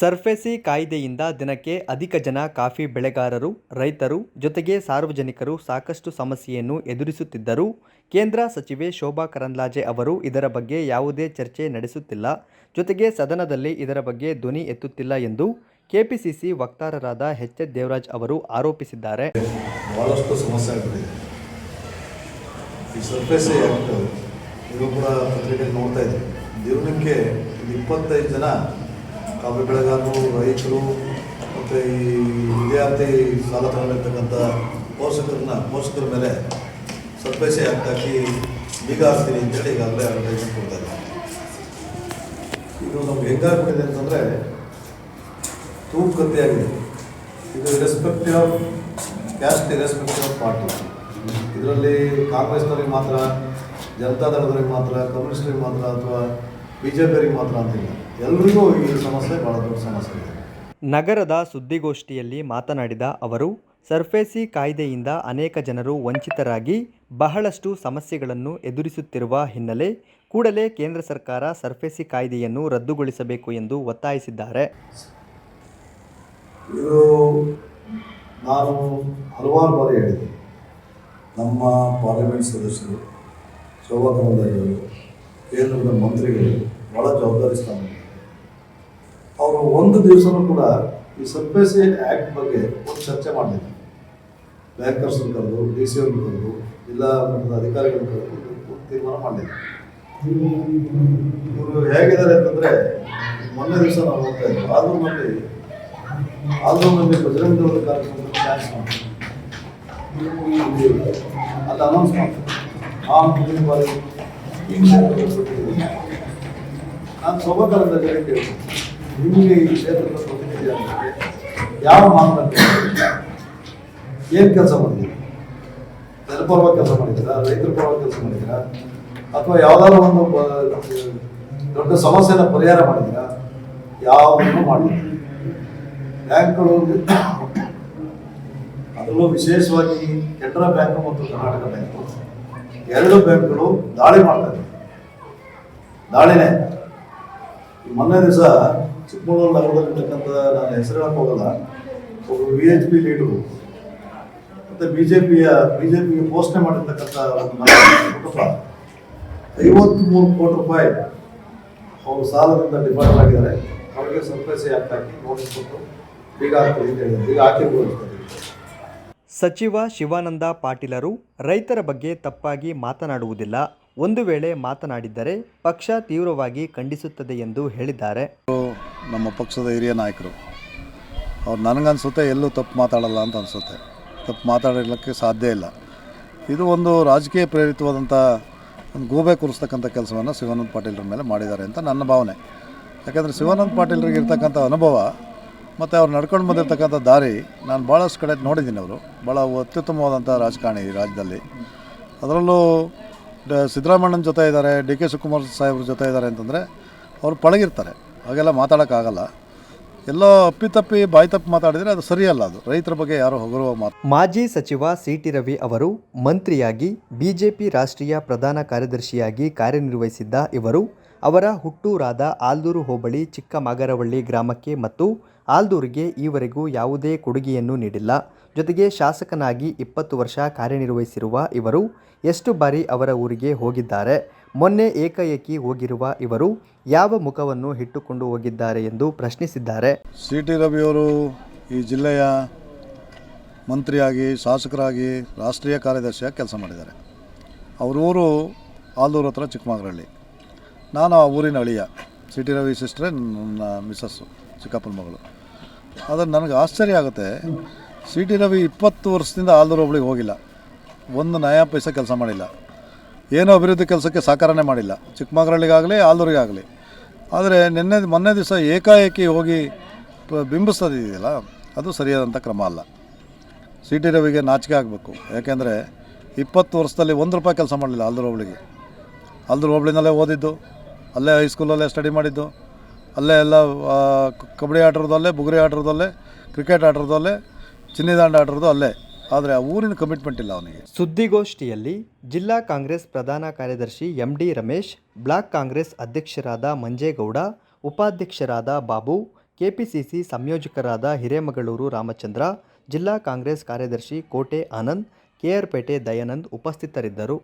SARFAESI ಕಾಯ್ದೆಯಿಂದ ದಿನಕ್ಕೆ ಅಧಿಕ ಜನ ಕಾಫಿ ಬೆಳೆಗಾರರು, ರೈತರು ಜೊತೆಗೆ ಸಾರ್ವಜನಿಕರು ಸಾಕಷ್ಟು ಸಮಸ್ಯೆಯನ್ನು ಎದುರಿಸುತ್ತಿದ್ದರು, ಕೇಂದ್ರ ಸಚಿವೆ ಶೋಭಾ ಕರಂದ್ಲಾಜೆ ಅವರು ಇದರ ಬಗ್ಗೆ ಯಾವುದೇ ಚರ್ಚೆ ನಡೆಸುತ್ತಿಲ್ಲ. ಜೊತೆಗೆ ಸದನದಲ್ಲಿ ಇದರ ಬಗ್ಗೆ ಧ್ವನಿ ಎತ್ತುತ್ತಿಲ್ಲ ಎಂದು ಕೆಪಿಸಿಸಿ ವಕ್ತಾರರಾದ ಎಚ್ ಎಚ್ ದೇವರಾಜ್ ಅವರು ಆರೋಪಿಸಿದ್ದಾರೆ. ಈ ಸರ್ಫೇಸಿ ಆ್ಯಕ್ಟ್ ಇದು ಕೂಡ ನೋಡ್ತಾ ಇದ್ದೀವಿ. ದಿನಕ್ಕೆ ಇಪ್ಪತ್ತೈದು ಜನ ಕಾಫಿ ಬೆಳೆಗಾರರು, ರೈತರು ಮತ್ತು ಈ ವಿದ್ಯಾರ್ಥಿ ಸಾಲ ತಗೊಂಡಿರ್ತಕ್ಕಂಥ ಪೋಷಕರನ್ನ, ಪೋಷಕರ ಮೇಲೆ ಆ್ಯಕ್ಟ್ ಹಾಕಿ ಬೀಗ ಹಾಕ್ತೀನಿ ಅಂತೇಳಿ ಈಗಾಗಲೇ ಅಡ್ವರ್ಟೈಸ್ಮೆಂಟ್ ಕೊಡ್ತಾ ಇದ್ದಾರೆ. ಇದು ನಮ್ಗೆ ಹೆಂಗಾಗ್ಬಿಟ್ಟಿದೆ ಅಂತಂದರೆ ತೂಕತೆ ಆಗಿದೆ. ಇದು irrespective of caste irrespective of party ಇದರಲ್ಲಿ ಕಾಂಗ್ರೆಸ್ನವ್ರಿಗೆ ಮಾತ್ರ, ಜನತಾದಳದವ್ರಿಗೆ ಮಾತ್ರ ಕಮ್ಯುನಿಸ್ಟ್ರಿಗೆ ಮಾತ್ರ ಅಥವಾ ಬಿ ಜೆ ಪಿಯವ್ರಿಗೆ ಮಾತ್ರ ಅಂತಿಲ್ಲ ಎಲ್ರಿಗೂ ಈ ಸಮಸ್ಯೆ ಬಹಳ ದೊಡ್ಡ ಸಮಸ್ಯೆ ಇದೆ. ನಗರದ ಸುದ್ದಿಗೋಷ್ಠಿಯಲ್ಲಿ ಮಾತನಾಡಿದ ಅವರು ಸರ್ಫೇಸಿ ಕಾಯ್ದೆಯಿಂದ ಅನೇಕ ಜನರು ವಂಚಿತರಾಗಿ ಬಹಳಷ್ಟು ಸಮಸ್ಯೆಗಳನ್ನು ಎದುರಿಸುತ್ತಿರುವ ಹಿನ್ನೆಲೆ ಕೂಡಲೇ ಕೇಂದ್ರ ಸರ್ಕಾರ ಸರ್ಫೇಸಿ ಕಾಯ್ದೆಯನ್ನು ರದ್ದುಗೊಳಿಸಬೇಕು ಎಂದು ಒತ್ತಾಯಿಸಿದ್ದಾರೆ. ಇದು ನಾನು ಹಲವಾರು ಬಾರಿ ಹೇಳಿದೆ. ನಮ್ಮ ಪಾರ್ಲಿಮೆಂಟ್ ಸದಸ್ಯರು ಶೋಭಾ ಕರಂದ್ಲಾಜೆಯವರು ಕೇಂದ್ರದ ಮಂತ್ರಿಗಳು ಭಾಳ ಜವಾಬ್ದಾರಿ ಸ್ಥಾನ ಅವರು ಒಂದು ದಿವಸನೂ ಕೂಡ ಈ ಸಬ್ಬೇಸಿ ಆ್ಯಕ್ಟ್ ಬಗ್ಗೆ ಒಂದು ಚರ್ಚೆ ಮಾಡಲಿಲ್ಲ. ಬ್ಯಾಂಕರ್ಸ್ನ ಕರೆದು, ಡಿ ಸಿ ಅವ್ರನ್ನ ಕರೆದು, ಜಿಲ್ಲಾ ಮಟ್ಟದ ಅಧಿಕಾರಿಗಳನ್ನ ಕರೆದು ತೀರ್ಮಾನ ಮಾಡಲಿಲ್ಲ. ಇವರು ಹೇಗಿದ್ದಾರೆ ಅಂತಂದರೆ, ಮೊನ್ನೆ ದಿವಸ ನಾವು ಹೋಗ್ತಾ ಇದ್ವಿ ಆಲೂರಿನಲ್ಲಿ ಆಲ್ಬಮ್ನಲ್ಲಿ ಬಜರಂಗ ದಳದ ಕಾರ್ಯಕ್ರಮದಲ್ಲಿ ಡ್ಯಾನ್ಸ್ ಮಾಡ್ತಾರೆ ಅಲ್ಲಿ ಅನೌನ್ಸ್ ಮಾಡ್ತಾರೆ. ಆ ಮುಂದಿನ ಬಾರಿ ನಾನು ಶೋಭಾಕರಂದ ಕೇಳ್ತೀನಿ ನಿಮಗೆ ಈ ಕ್ಷೇತ್ರದ ಪ್ರತಿನಿಧಿ ಯಾವ ಮಾನದಂಡ ಏನು ಕೆಲಸ ಮಾಡಿದ್ದೀರಿ ಜನಪರವಾಗಿ ಕೆಲಸ ಮಾಡಿದ್ದೀರಾ ರೈತರ ಪರವಾಗಿ ಕೆಲಸ ಮಾಡಿದ್ದೀರಾ ಅಥವಾ ಯಾವುದಾದ್ರು ಒಂದು ದೊಡ್ಡ ಸಮಸ್ಯೆನ ಪರಿಹಾರ ಮಾಡಿದ್ದೀರಾ ಯಾವುದನ್ನು ಮಾಡಿದ್ದೀರಿ ಬ್ಯಾಂಕ್ಗಳು ಅದರಲ್ಲೂ ವಿಶೇಷವಾಗಿ ಕೆನರಾ ಬ್ಯಾಂಕ್ ಮತ್ತು ಕರ್ನಾಟಕ ಬ್ಯಾಂಕ್ ಎರಡು ಬ್ಯಾಂಕ್ಗಳು ದಾಳಿ ಮಾಡ್ತಾರೆ ದಾಳಿನೇ. ಮೊನ್ನೆ ದಿವಸ ಚಿಕ್ಕಮಗಳೂರು ನಗರದಲ್ಲಿರ್ತಕ್ಕಂಥ ನಾನು ಹೆಸರು ಹೇಳಕ್ಕೆ ಒಬ್ಬರು ವಿ ಎಚ್ ಪಿ ಲೀಡರು ಮತ್ತು ಬಿ ಜೆ ಪಿಯ ಬಿ ಜೆ ಪಿಗೆ ಪೋಷಣೆ ಮಾಡಿರ್ತಕ್ಕಂಥ ಒಂದು ಕುಟುಂಬ ಕೋಟಿ ರೂಪಾಯಿ ಅವರು ಸಾಲದಿಂದ ಡಿಫಾಲ್ಟ್ ಆಗಿದ್ದಾರೆ. ಅವರಿಗೆ ಸರ್ಪ್ರೈಸಿ ಹಾಕಿ ನೋಟಿಸ್ ಕೊಟ್ಟು, ಬೀಗ ಹಾಕ್ತೀವಿ ಅಂತ ಹೇಳಿದ್ರು. ಬೀಗ ಹಾಕಿರ್ಬೋದು. ಸಚಿವ ಶಿವಾನಂದ ಪಾಟೀಲರು ರೈತರ ಬಗ್ಗೆ ತಪ್ಪಾಗಿ ಮಾತನಾಡುವುದಿಲ್ಲ. ಒಂದು ವೇಳೆ ಮಾತನಾಡಿದ್ದರೆ ಪಕ್ಷ ತೀವ್ರವಾಗಿ ಖಂಡಿಸುತ್ತದೆ ಎಂದು ಹೇಳಿದ್ದಾರೆ. ನಮ್ಮ ಪಕ್ಷದ ಹಿರಿಯ ನಾಯಕರು. ಅವ್ರು ನನಗನ್ಸುತ್ತೆ ಎಲ್ಲೂ ತಪ್ಪು ಮಾತಾಡಲ್ಲ ಅಂತ ಅನಿಸುತ್ತೆ. ತಪ್ಪು ಮಾತಾಡಲಿಕ್ಕೆ ಸಾಧ್ಯ ಇಲ್ಲ. ಇದು ಒಂದು ರಾಜಕೀಯ ಪ್ರೇರಿತವಾದಂಥ ಒಂದು ಗೂಬೆ ಕೂರಿಸ್ತಕ್ಕಂಥ ಕೆಲಸವನ್ನು ಶಿವಾನಂದ ಪಾಟೀಲರ ಮೇಲೆ ಮಾಡಿದ್ದಾರೆ ಅಂತ ನನ್ನ ಭಾವನೆ. ಯಾಕಂದರೆ ಶಿವಾನಂದ ಪಾಟೀಲ್ರಿಗೆ ಇರ್ತಕ್ಕಂಥ ಅನುಭವ ಮತ್ತು ಅವ್ರು ನಡ್ಕೊಂಡು ಬಂದಿರತಕ್ಕಂಥ ದಾರಿ ನಾನು ಭಾಳಷ್ಟು ಕಡೆ ನೋಡಿದ್ದೀನಿ ಅವರು. ಭಾಳ ಅತ್ಯುತ್ತಮವಾದಂಥ ರಾಜಕಾರಣಿ ಈ ರಾಜ್ಯದಲ್ಲಿ. ಅದರಲ್ಲೂ ಡ- ಸಿದ್ದರಾಮಣ್ಣನ ಜೊತೆ ಇದ್ದಾರೆ, ಡಿ ಕೆ ಶಿವಕುಮಾರ್ ಸಾಹೇಬ್ರ ಜೊತೆ ಇದ್ದಾರೆ ಅಂತಂದರೆ ಅವರು ಪಳಗಿರ್ತಾರೆ. ಹಾಗೆಲ್ಲ ಮಾತಾಡೋಕ್ಕಾಗಲ್ಲ. ಎಲ್ಲೋ ಅಪ್ಪಿತಪ್ಪಿ ಬಾಯಿ ತಪ್ಪಿ ಮಾತಾಡಿದರೆ ಅದು ಸರಿಯಲ್ಲ ಅದು. ರೈತರ ಬಗ್ಗೆ ಯಾರು ಹೊಗರುವ ಮಾತು ಮಾಜಿ ಸಚಿವ ಸಿ ಟಿ ರವಿ ಅವರು ಮಂತ್ರಿಯಾಗಿ ಬಿಜೆಪಿ ರಾಷ್ಟ್ರೀಯ ಪ್ರಧಾನ ಕಾರ್ಯದರ್ಶಿಯಾಗಿ ಕಾರ್ಯನಿರ್ವಹಿಸಿದ್ದ ಇವರು ಅವರ ಹುಟ್ಟೂರಾದ ಆಲ್ದೂರು ಹೋಬಳಿ ಚಿಕ್ಕಮಾಗರವಳ್ಳಿ ಗ್ರಾಮಕ್ಕೆ ಮತ್ತು ಆಲ್ದೂರಿಗೆ ಈವರೆಗೂ ಯಾವುದೇ ಕೊಡುಗೆಯನ್ನು ನೀಡಿಲ್ಲ. ಜೊತೆಗೆ ಶಾಸಕನಾಗಿ ಇಪ್ಪತ್ತು ವರ್ಷ ಕಾರ್ಯನಿರ್ವಹಿಸಿರುವ ಇವರು ಎಷ್ಟು ಬಾರಿ ಅವರ ಊರಿಗೆ ಹೋಗಿದ್ದಾರೆ, ಮೊನ್ನೆ ಏಕಾಏಕಿ ಹೋಗಿರುವ ಇವರು ಯಾವ ಮುಖವನ್ನು ಇಟ್ಟುಕೊಂಡು ಹೋಗಿದ್ದಾರೆ ಎಂದು ಪ್ರಶ್ನಿಸಿದ್ದಾರೆ. ಸಿ ಟಿ ರವಿಯವರು ಈ ಜಿಲ್ಲೆಯ ಮಂತ್ರಿಯಾಗಿ, ಶಾಸಕರಾಗಿ ರಾಷ್ಟ್ರೀಯ ಕಾರ್ಯದರ್ಶಿಯಾಗಿ ಕೆಲಸ ಮಾಡಿದ್ದಾರೆ. ಅವರೂರು ಆಲೂರು ಹತ್ರ ಚಿಕ್ಕಮಗಳಹಳ್ಳಿ ನಾನು ಆ ಊರಿನ ಅಳಿಯ, ಸಿಟಿ ರವಿ ಸಿಸ್ಟ್ರೆ ನನ್ನ ಮಿಸ್ಸಸ್ಸು ಚಿಕ್ಕಪ್ಪನ ಮಗಳು. ಆದರೆ ನನಗೆ ಆಶ್ಚರ್ಯ ಆಗುತ್ತೆ ಸಿ ಟಿ ರವಿ ಇಪ್ಪತ್ತು ವರ್ಷದಿಂದ ಆಲ್ದೂರು ಹೋಬಳಿಗೆ ಹೋಗಿಲ್ಲ. ಒಂದು ನಯಾ ಪೈಸ ಕೆಲಸ ಮಾಡಿಲ್ಲ. ಏನೋ ಅಭಿವೃದ್ಧಿ ಕೆಲಸಕ್ಕೆ ಸಹಕಾರನೇ ಮಾಡಿಲ್ಲ. ಚಿಕ್ಕಮಗಳಿಗಾಗಲಿ ಆಲ್ದೂರಿಗಾಗಲಿ. ಆದರೆ ನಿನ್ನೆ, ಮೊನ್ನೆ ದಿವಸ ಏಕಾಏಕಿ ಹೋಗಿ ಬಿಂಬಿಸ್ತದಿದೆಯಲ್ಲ ಅದು ಸರಿಯಾದಂಥ ಕ್ರಮ ಅಲ್ಲ. ಸಿ ಟಿ ರವಿಗೆ ನಾಚಿಕೆ ಆಗಬೇಕು. ಯಾಕೆಂದರೆ ಇಪ್ಪತ್ತು ವರ್ಷದಲ್ಲಿ ಒಂದು ರೂಪಾಯಿ ಕೆಲಸ ಮಾಡಲಿಲ್ಲ ಆಲ್ದೂರು ಹೋಬಳಿಗೆ ಆಲ್ದೂರು ಹೋಬಳಿನಲ್ಲೇ ಓದಿದ್ದು. ಅಲ್ಲೇ ಹೈಸ್ಕೂಲಲ್ಲೇ ಸ್ಟಡಿ ಮಾಡಿದ್ದು. ಅಲ್ಲೇ ಎಲ್ಲ ಕಬಡ್ಡಿ ಆಟದಲ್ಲೇ, ಬುಗುರಿ ಆಟದಲ್ಲೇ ಕ್ರಿಕೆಟ್ ಆಟದಲ್ಲೇ, ಚಿನ್ನಿದಾಂಡು ಆಟದ್ದು ಅಲ್ಲೇ. ಆದರೆ ಆ ಊರಿನ ಕಮಿಟ್ಮೆಂಟ್ ಇಲ್ಲ ಅವನಿಗೆ. ಸುದ್ದಿಗೋಷ್ಠಿಯಲ್ಲಿ ಜಿಲ್ಲಾ ಕಾಂಗ್ರೆಸ್ ಪ್ರಧಾನ ಕಾರ್ಯದರ್ಶಿ ಎಂಡಿ ರಮೇಶ್, ಬ್ಲಾಕ್ ಕಾಂಗ್ರೆಸ್ ಅಧ್ಯಕ್ಷರಾದ ಮಂಜೇಗೌಡ, ಉಪಾಧ್ಯಕ್ಷರಾದ ಬಾಬು, ಕೆಪಿಸಿಸಿ ಸಂಯೋಜಕರಾದ ಹಿರೇಮಗಳೂರು ರಾಮಚಂದ್ರ, ಜಿಲ್ಲಾ ಕಾಂಗ್ರೆಸ್ ಕಾರ್ಯದರ್ಶಿ ಕೋಟೆ ಆನಂದ್ ಕೆಆರ್ಪೇಟೆ ದಯಾನಂದ್ ಉಪಸ್ಥಿತರಿದ್ದರು.